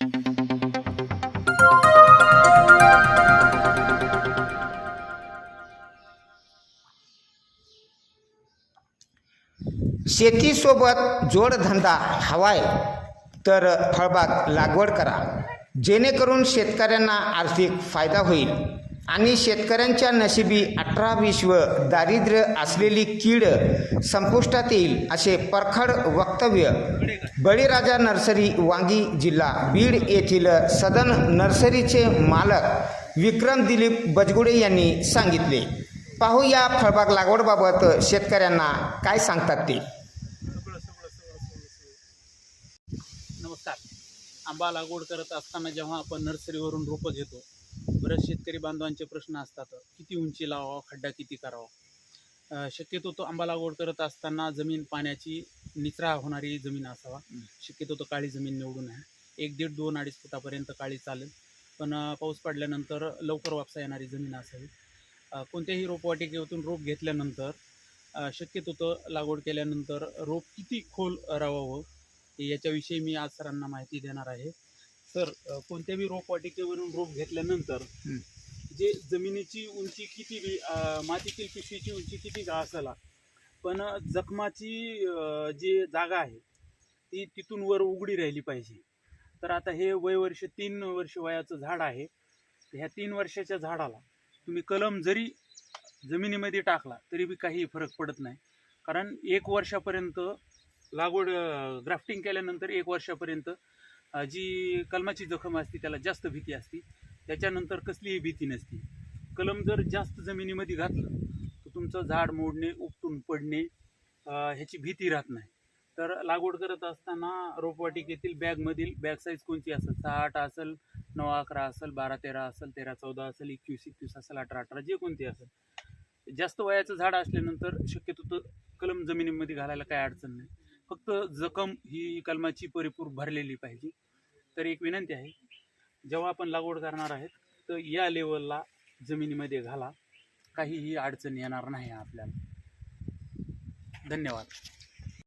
शेतीसोबत जोडधंदा हवाय तर फळबाग लागवड करा. जेणेकरून शेतकऱ्यांना आर्थिक फायदा होईल. आणि शेतकऱ्यांच्या नशिबी अठरा विश्व दारिद्र्य असलेली कीड संपुष्टात येईल असे परखड वक्तव्य बळीराजा नर्सरी वांगी जिल्हा बीड येथील सदन नर्सरीचे मालक विक्रम दिलीप बजगुडे यांनी सांगितले. पाहू या फळबाग लागवडबाबत शेतकऱ्यांना काय सांगतात ते? नमस्कार. आंबा लागवड करत असताना जेव्हा आपण नर्सरीवरून रोपं घेतो बरेच शेतकरी बांधवांचे प्रश्न असतात किती उंची लावावा खड्डा किती करावा? शक्यतो तो आंबा लागवड करत असताना जमीन पाण्याची निचरा होणारी जमीन असावा. शक्यतो तो काळी जमीन निवडू नये एक दीड दोन अडीच फुटापर्यंत काळी चालेल. पण पाऊस पडल्यानंतर लवकर वापसा येणारी जमीन असावी. कोणत्याही रोपवाटिकेतून रोप घेतल्यानंतर शक्यतो तो लागवड केल्यानंतर रोप किती खोल राहावं याच्याविषयी मी आज सरांना माहिती देणार आहे. सर कोणत्याही रोपवाटिकेवरून रोप घेतल्यानंतर. जे जमिनीची उंची किती बी मातीतील पिशवीची उंची किती का असाला पण जखमाची जी जागा आहे ती तिथून वर उघडी राहिली पाहिजे. तर आता हे वय वर्ष तीन वर्ष वयाचं झाड आहे. ह्या तीन वर्षाच्या झाडाला तुम्ही कलम जरी जमिनीमध्ये टाकला तरी बी काही फरक पडत नाही. कारण एक वर्षापर्यंत लागवड ग्राफ्टिंग केल्यानंतर एक वर्षापर्यंत जी कलमाची जखम असते त्याला जास्त भीती असते त्याच्यानंतर कसलीही भीती नसते. कलम जर जास्त जमिनीमध्ये घातलं तर तुमचं झाड मोडणे उपटून पडणे ह्याची भीती राहत नाही. तर लागवड करत असताना रोपवाटिकेतील बॅगमधील बॅग साईज कोणती असेल? सहा आठ असेल नऊ अकरा असेल बारा तेरा असेल तेरा चौदा असेल एकवीस एकवीस असेल अठरा अठरा जे कोणती असेल. जास्त वयाचं झाड असल्यानंतर शक्यतो तर कलम जमिनीमध्ये घालायला काही अडचण नाही. फक्त जखम ही कलमाची परिपूर भरलेली पाहिजे. तर एक विनंती आहे जेव्हा आपण लागवड करणार आहेत तर या लेवलला जमिनीमध्ये घाला. काहीही अडचण येणार नाही आपल्याला. धन्यवाद.